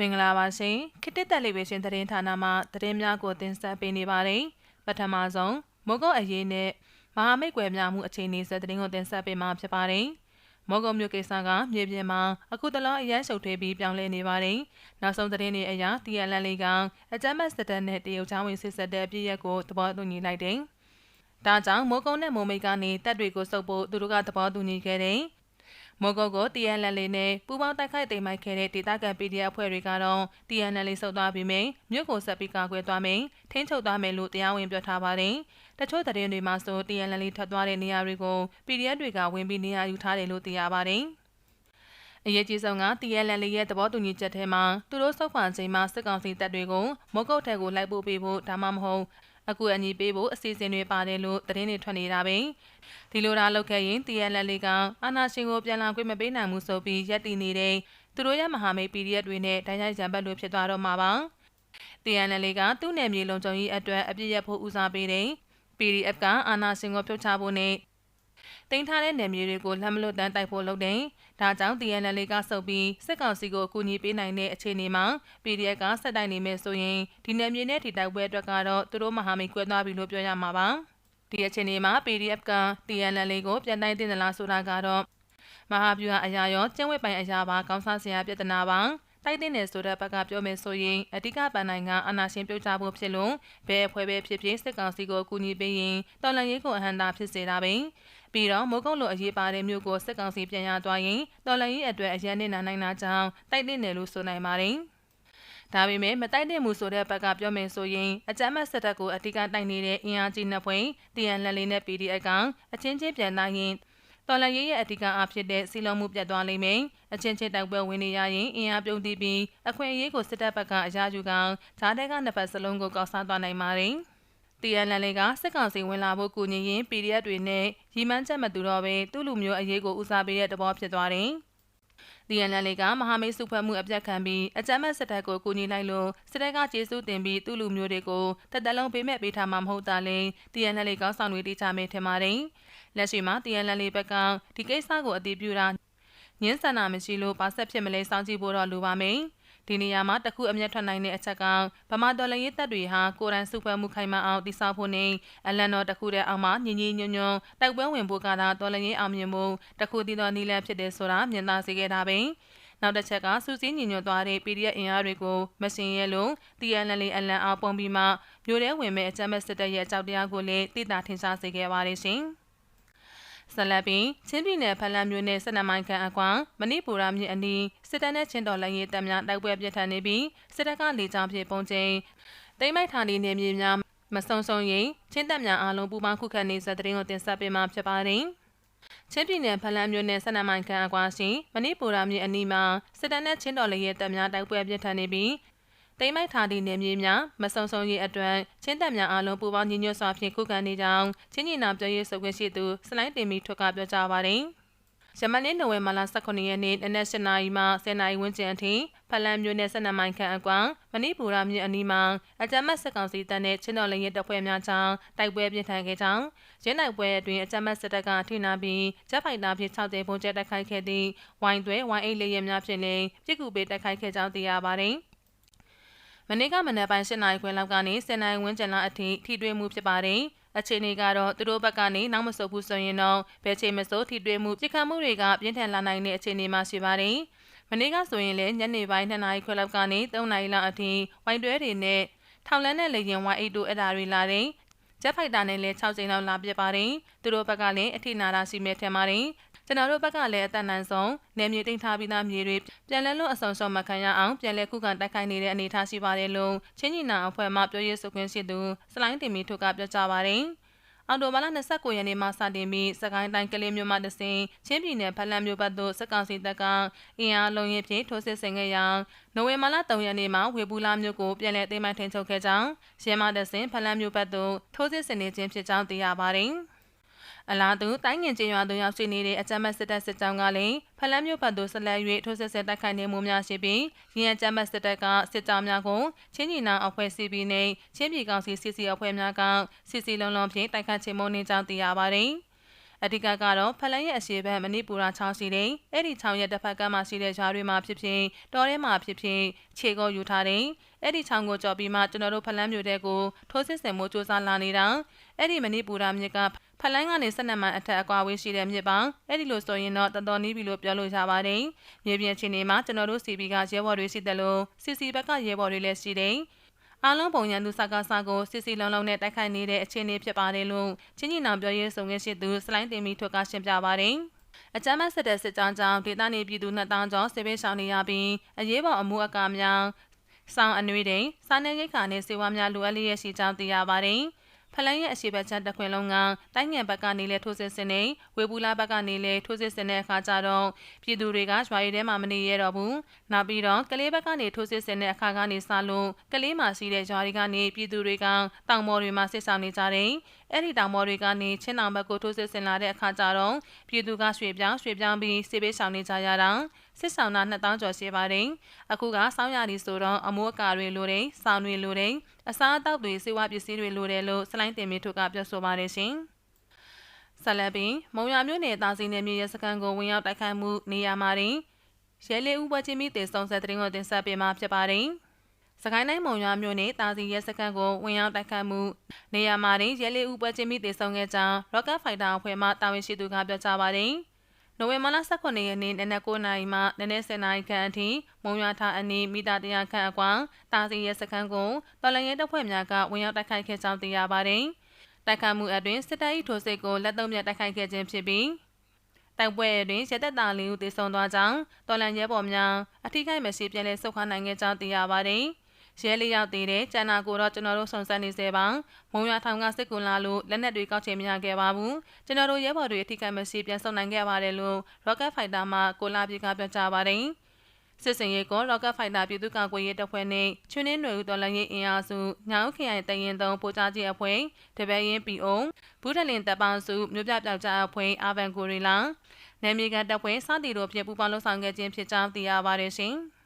မင်္ဂလာပါရှင်ခေတ္တတက်လီဗေးရှင်းသတင်းဌာနမှသတင်းများကိုတင်ဆက်ပေးနေပါတယ်ပထမဆုံးမောကုတ်အရေးနဲ့မဟာမိတ်ကွယ်များမှုအခြေအနေစသတင်းကိုတင်ဆက်ပေးမှာဖြစ်ပါတယ်မော်ဂုံမြို့ကိစ္စကမြေပြင်မှာအခုတလောအရန်ရှုပ်ထွေးပြီးပြောင်းလဲနေပါတယ်။နောက်ဆုံးသတင်းတွေအရ TLN လေးကအကြမ်းဖက်စစ်တပ်နဲ့တရုတ်ချောင်းဝင်စစ်ဆက်တဲ့အပြည့်ရက်ကိုသဘောတူညီလိုက်တယ်။ဒါကြောင့်မိုးကုန်းနဲ့မိုးမိတ်ကနေတပ်တွေကိုစုပ်ဖို့သူတို့ကသဘောတူညီခဲ့တယ်။ မော်ဂိုကို TNL နဲ့ပူးပေါင်းတိုက်ခိုက်သိမ်းပိုက်ခဲ့တဲ့ဒေသခံ PDF အဖွဲ့တွေကတော့ TNL ဆုတ်သွားပြီးမြမြို့ကိုဆက်ပြီးကာကွယ်သွားမယ်ထိန်းချုပ်သွားမယ်လို့တရားဝင်ပြောထားပါတယ်။တချို့သတင်းတွေမှာဆို TNL ထွက်သွားတဲ့နေရာတွေကို PDF တွေကဝင်ပြီးနေရာယူထားတယ်လို့သိရပါတယ်။အရေးကြီးဆုံးက TLL ရဲ့သဘောတူညီချက်ထဲမှာသူတို့စောက်ခွာချိန်မှာစစ်ကောင်စီတပ်တွေကိုမုတ်ကုတ်ထဲကိုလိုက်ပို့ပေးဖို့ဒါမှမဟုတ် အကူအညီပေးဖို့အစီအစဉ်တွေပါတယ်လို့သတင်းတွေထွက်နေတာပဲဒီလိုဒါလုပ်ခဲ့ရင် TLL ကအာနာရှင်ကိုပြန်လာခွင့်မပေးနိုင်ဘူးဆိုပြီးရက်တည်နေတဲ့သူတို့ရဲ့မဟာမိတ် PDF တွေနဲ့တိုင်းရိုက်ရံပတ်လို့ဖြစ်သွားတော့မှာပါ TNL ကသူ့နယ်မြေလုံခြုံရေးအတွက်အပြည့်ရဖို့ဦးစားပေးတယ် PDF ကအာနာရှင်ကိုဖြုတ်ချဖို့နဲ့ တင်ထားတဲ့နယ်မြေတွေကိုလက်မလွတ်တမ်းတိုက်ဖို့လုပ်တယ်။ဒါကြောင့် TNL ကစုပ်ပြီးစစ်ကောင်စီကိုအကူအညီပေးနိုင်တဲ့အခြေအနေမှာ PDF ကဆက်တိုက်နေမယ်ဆိုရင်ဒီနယ်မြေနဲ့ထိတိုက်ပွဲအတွက်ကတော့သူတို့မဟာမိတ်ကွဲသွားပြီလို့ပြောရမှာပါ။ဒီအခြေအနေမှာ PDF က TNL ကိုပြန်တိုင်းတင်သလားဆိုတာကတော့မဟာဗျူဟာအရာရောကျင်းဝက်ပိုင်အရာပါကောင်းစားစရာပြဿနာပါ တိုက်တဲ့နယ်ဆိုတဲ့ဘက်ကပြောမယ်ဆိုရင်အဓိကပန်နိုင်ကအနာရှင်ပြုတ်ချဖို့ဖြစ်လို့ဘယ်အဖွဲ့ပဲဖြစ်ဖြစ်စစ်ကောင်စီကိုကူညီပေးရင်တော်လန်ရေးကိုအဟန္တာဖြစ်စေတာပဲပြီးတော့မိုးကုတ်လိုအရေးပါတဲ့မြို့ကိုစစ်ကောင်စီပြန်ရသွားရင်တော်လန်ရေးအတွက်အရန်နေနိုင်နိုင်တာကြောင့်တိုက်တဲ့နယ်လို့ဆိုနိုင်ပါတယ်ဒါပေမဲ့မတိုက်တဲ့မှုဆိုတဲ့ဘက်ကပြောမယ်ဆိုရင်အကြမ်းမဲ့စစ်တပ်ကိုအတိကတိုက်နေတဲ့အင်အားကြီးနှစ်ဖွဲ့တရန်လက်လေးနဲ့ PDF ကအချင်းချင်းပြန်နိုင်ရင် တော်လန်ရေးရဲ့အဓိကအဖြစ်တဲ့စီလုံးမှုပြတ်သွားလိမ့်မယ်။အချင်းချင်းတိုက်ပွဲဝင်နေရရင်အင်အားပြုံးတည်ပြီးအခွင့်အရေးကိုစစ်တပ်ဘက်ကအရာယူကောင်ဓာတ်တဲ့ကနှစ်ဖက်စလုံးကိုကောက်စားသွားနိုင်ပါတယ်။ TNL ကစစ်ကောင်စီဝင်လာဖို့ကူညီရင် PDF တွေနဲ့ရီမန်းချက်မတူတော့ပဲသူ့လူမျိုးအရေးကိုဦးစားပေးတဲ့တဘောဖြစ်သွားတယ်။ DNL ကမဟာမိတ်စုဖွဲ့မှုအပြတ်ခံပြီးအကြမ်းမဲ့စစ်တပ်ကိုကူညီလိုက်လို့စစ်တပ်ကကျေးဇူးတင်ပြီးသူ့လူမျိုးတွေကိုတက်တလုံးပေးမဲ့ပေးထားမှာမဟုတ်တာလေ DNL ကောင်းဆောင်တွေတိကျမဲထင်ပါတယ်။ လက်ရှိမှာ DNL ဘက်ကဒီကိစ္စကိုအတည်ပြုတာညင်းဆန္ဒမရှိလို့ပါဆက်ဖြစ်မလဲစောင့်ကြည့်ဖို့တော့လိုပါမယ်။ဒီနေရာမှာတခုအမျက်ထွက်နိုင်တဲ့အချက်ကဗမာတော်လှန်ရေးတပ်တွေဟာကိုရန်စုဖွဲ့မှုခိုင်မာအောင်တည်ဆောက်ဖို့နဲ့အလန်တော်တခုတည်းအောင်မှညီညီညွတ်ညွတ်တိုက်ပွဲဝင်ဖို့ကသာတော်လှန်ရေးအောင်မြင်မှုတခုတည်သောနည်းလမ်းဖြစ်တယ်ဆိုတာမြင်သာစေခဲ့တာပဲနောက်တစ်ချက်ကစူးစီးညီညွတ်သွားတဲ့ PDF အင်အားတွေကိုမစင်ရဲလို့ TNL အလန်အောင်ပုံပြီးမှမျိုးရဲဝင်မဲ့အကြမ်းမဲ့စစ်တပ်ရဲ့အကြောက်တရားကိုလည်းသိတာထင်ရှားစေခဲ့ပါတယ်ရှင်။ ဆက်လက်ပြီးချင်းပြည်နယ်ဖလန်းမြို့နယ်စနမိုင်ခန့်အကွာမဏိပူရမြစ်အနီးစစ်တပ်နဲ့ချင်းတော်လိုင်းရေးတပ်များတိုက်ပွဲပြစ်ထန်နေပြီးစစ်တပ်ကလေကြောင်းဖြင့်ပုံချိန်တိမ့်မိုက်ဌာနီနယ်မြေများမဆုံဆုံရင်ချင်းတပ်များအားလုံးပူးပေါင်းခုခံနေစတဲ့တင်ကိုတင်ဆက်ပေးမှာဖြစ်ပါတယ်။ချင်းပြည်နယ်ဖလန်းမြို့နယ်ဆန္ဒမိုင်ခန့်အကွာရှိမဏိပူရမြစ်အနီးမှာစစ်တပ်နဲ့ချင်းတော်လေးရဲ့တပ်များတိုက်ပွဲပြစ်ထန်နေပြီး တိမ့်မိုက်ထားသည့်နေမြေများမဆုံဆုံရေးအတွက်ချင်းတပ်များအားလုံးပူးပေါင်းညီညွတ်စွာဖြင့်ခုခံနေကြောင်းချင်းညီနာပြောရေးဆိုခွင့်ရှိသူစလိုင်းတင်မီထွက်ကပြောကြားပါတယ်။ယမန်နေ့နိုဝင်ဘာလ18ရက်နေ့နနက်7နာရီမှ10နာရီဝန်းကျင်အထိဖလန်မြို့နယ်12မိုင်ခန့်အကွာမဏိပူရမြို့အနီးမှာအကြမ်းဖက်စစ်ကောင်စီတပ်နဲ့ချင်းတော်လင်းရဲတပ်ဖွဲ့များကြားတိုက်ပွဲပြင်းထန်ခဲ့ကြောင်းရင်းနိုင်ပွဲအတွင်းအကြမ်းဖက်စစ်တပ်ကထိနာပြီးဂျက်ဖိုက်တာဖြင့်6ကြိမ်ပုံကျဲတိုက်ခိုက်ခဲ့သည့်ဝိုင်းသွဲဝိုင်းအိတ်လေးရဲများဖြင့်လည်းပြစ်ကူပေးတိုက်ခိုက်ခဲ့ကြောင်းသိရပါတယ်။ မနေ့ကမနက်ပိုင်း၈နာရီခွဲလောက်ကနေ၁၀နာရီဝန်းကျင်လောက်အထိထိတွေ့မှုဖြစ်ပါတယ်။အခြေအနေကတော့သူတို့ဘက်ကနေနောက်မဆုတ်ဘူးဆိုရင်တော့ဘယ်ချိန်မဆိုထိတွေ့မှုပြစ်ခတ်မှုတွေကပြင်းထန်လာနိုင်တဲ့အခြေအနေမှာရှိပါတယ်။မနေ့ကဆိုရင်လည်းညနေပိုင်း2နာရီခွဲလောက်ကနေ3နာရီလောက်အထိဝိုင်းတွဲတွေနဲ့ထောင်လန်းနဲ့လေရင်ဝိုင်းအိတ်တို့အဲ့ဒါတွေလာတဲ့ ဂျက်ဖိုက်တာနဲ့လည်း6ချိန်လောက်လာပြပါတယ်။သူတို့ဘက်ကလည်းအထိနာတာရှိမဲ့ထင်ပါတယ်ကျွန်တော်တို့ဘက်ကလည်းအသက်နိုင်ဆုံးနယ်မြေတင်ထားပြီးသားမြေတွေပြန်လဲလို့အဆောင်ရှော့မခံရအောင်ပြန်လဲခုခံတိုက်ခိုက်နေတဲ့အနေအထားရှိပါတယ်လို့ချင်းညီနာအဖွဲ့မှပြောရေးဆိုခွင့်ရှိသူစလိုင်းတင်မီထုတ်ကပြောကြားပါတယ်။ အော်တိုဘာလ29ရက်နေ့မှစတင်ပြီးစကိုင်းတိုင်းကလေးမြို့မှတဆင်ချင်းပြည်နယ်ဖလန်းမြို့ဘက်သို့စက်ကောင်စီတပ်ကအင်အားလုံးရင်ဖြင့်ထိုးစစ်ဆင်ခဲ့ရာနိုဝင်ဘာလ3ရက်နေ့မှာဝေဘူးလာမြို့ကိုပြန်လည်သိမ်းပိုက်ထိန်းချုပ်ခဲ့ကြောင်းရင်းမတဆင်ဖလန်းမြို့ဘက်သို့ထိုးစစ်ဆင်နေခြင်းဖြစ်ကြောင်းသိရပါတယ်။ အလားတူတိုင်းငင်ချင်းရွာသို့ရောက်ရှိနေတဲ့အကြမ်းဖက်စစ်တပ်စစ်ကြောင်းကလည်းဖလန်းမြို့ဘက်သို့ဆက်လက်၍ထိုးစစ်ဆင်တိုက်ခိုက်နေမှုများရှိပြီးရင်းအကြမ်းဖက်စစ်တပ်ကစစ်ကြောင်းများကိုချင်းညီနာအဖွဲ့ CB နဲ့ချင်းပြည်ကောင်စီ CC အဖွဲ့များက CC လုံးလုံးဖြင့်တိုက်ခိုက်ချေမှုန်းနေကြောင်းသိရပါတယ်။ အဓိကကတော့ဖလန်ရဲ့အရှိဘက်မဏိပူရချောင်းရှိတဲ့အဲ့ဒီချောင်းရဲ့တစ်ဖက်ကမှရှိတဲ့ဂျားတွေမှာဖြစ်ဖြစ်တောထဲမှာဖြစ်ဖြစ်ခြေကိုယူထားတဲ့အဲ့ဒီချောင်းကိုကြော်ပြီးမှကျွန်တော်တို့ဖလန်းမြို့တဲကိုထိုးစစ်ဆင်မှုစူးစမ်းလာနေတာအဲ့ဒီမဏိပူရမြစ်ကဖလန်းကနေ12မိုင်အထက်အကွာဝေးရှိတဲ့မြစ်ပေါင်းအဲ့ဒီလိုဆိုရင်တော့တော်တော်နီးပြီလို့ပြောလို့ရပါတယ်မြေပြင်အခြေအနေမှာကျွန်တော်တို့စီပီကရဲဘော်တွေရှိတယ်လို့စီစီဘက်ကရဲဘော်တွေလည်းရှိတယ် အားလုံးပုံရန်သူစကားစကိုစစ်စီလုံးလုံးနဲ့တိုက်ခိုက်နေတဲ့အခြေအနေဖြစ်ပါတယ်လို့ချင်းကြီးနောင်ပြောရေးဆိုငယ်ရှိသူစလိုင်းတင်မီထွက်ကရှင်းပြပါတယ်အကြမ်းမဲ့စစ်တဲ့စစ်ကြောင်းကြောင့်ဒေသနေပြည်သူ2000ကျော်စစ်ပေးဆောင်နေရပြီးအရေးပေါ်အမှုအကားများဆောင်းအနှွေးတဲ့စားနေရိတ်ခါနဲ့စေဝါများလိုအပ်လျက်ရှိကြောင်းသိရပါတယ်။ ဖလန်းရဲ့အရှိဘက်ချက်တစ်ခွင်လုံးကတိုင်းငယ်ဘက်ကနေလဲထိုးစစ်ဆင်နေဝေဘူးလာဘက်ကနေလဲထိုးစစ်ဆင်တဲ့အခါကျတော့ပြည်သူတွေကရွာရီထဲမှာမနေရတော့ဘူးနောက်ပြီးတော့ကလေးဘက်ကနေထိုးစစ်ဆင်တဲ့အခါကနေစလို့ကလေးမှာရှိတဲ့ရွာရီကနေပြည်သူတွေကတောင်ပေါ်တွေမှာစစ်ဆောင်နေကြတယ် အဲ့ဒီတောင်ပေါ်တွေကနေချင်းတောင်ဘက်ကိုထိုးစစ်ဆင်လာတဲ့အခါကျတော့ပြည်သူကရွှေပြောင်းရွှေပြောင်းပြီးစစ်ပေးဆောင်နေကြရတာစစ်ဆောင်တာ2000ကျော်ရှိပါတယ်အခုကစောင်းရည်ဆိုတော့အမိုးအကာတွေလိုတယ်စောင်းတွေလိုတယ်အစားအသောက်တွေစေဝါပစ္စည်းတွေလိုတယ်လို့စလိုင်းတင်မီထုကပြောဆိုပါတယ်ရှင်ဆက်လက်ပြီးမုံရမြို့နယ်တာစီနယ်မြေရဲစခန်းကိုဝင်ရောက်တိုက်ခိုက်မှုနေရာမှာတင်ရဲလေးဦးပွဲချင်းမိတေဆုံဆက်တဲ့တင်ကိုတင်ဆက်ပေးမှာဖြစ်ပါတယ် စကိုင်းတိုင်းမုံရွာမြို့နယ်တာစီရဲစခန်းကိုဝင်ရောက်တိုက်ခတ်မှုနေရာမှာတင်ရဲလေးဦးပွဲချင်းမိတေဆုံခဲ့ကြောင်း Rocket Fighter အဖွဲ့မှတာဝန်ရှိသူကပြောကြားပါတယ်။နိုဝင်ဘာလ18ရက်နေ့နနက်9:00နာရီမှနနက်10:00နာရီခန့်အထိမုံရွာထားအနီးမီတာ100ခန့်အကွာတာစီရဲစခန်းကိုတော်လန်ရဲတပ်ဖွဲ့များကဝင်ရောက်တိုက်ခိုက်ခဲ့ကြောင်းသိရပါတယ်။တိုက်ခိုက်မှုအတွင်းစစ်တပ်၏ထိုးစစ်ကိုလက်သုံးမြတ်တိုက်ခိုက်ခဲ့ခြင်းဖြစ်ပြီးတိုက်ပွဲတွင်ရသက်တာလေးဦးသေဆုံးသွားကြောင်းတော်လန်ရဲဘော်များအထိခိုက်မရှိပြန်လည်ဆုတ်ခွာနိုင်ခဲ့ကြောင်းသိရပါတယ်။ ရဲလေးရောက်သေးတယ်ကျန်နာကိုတော့ကျွန်တော်တို့စုံစမ်းနေစေပါမုံရွာထောင်ကစစ်ကူလာလို့လက်နက်တွေကောက်ချင်မရခဲ့ပါဘူးကျွန်တော်တို့ရဲဘော်တွေအထိကမရှိပြန်ဆုံနိုင်ခဲ့ပါတယ်လို့ Rocket Fighter မှကိုလာပြေကပြောကြားပါတယ်စစ်စင်ရေးကော Rocket Fighter ပြည်သူ့ကာကွယ်ရေးတပ်ဖွဲ့နဲ့ချွန်းင်းနွယ်ဦးတော်လှန်ရေးအင်အားစုညောင်ခရိုင်တရင်သုံးပိုကြားကြီးအဖွဲ့တပည့်ရင်ပီအုံဘူးထလင်တပ်ပေါင်းစုမြို့ပြပြောက်ကြားအဖွဲ့အာဗန်ကိုရီလာနယ်မြေကတပ်ဖွဲ့စသည်တို့ဖြင့်ပူးပေါင်းလှုပ်ဆောင်ခဲ့ခြင်းဖြစ်ကြောင်းသိရပါတယ်ရှင်။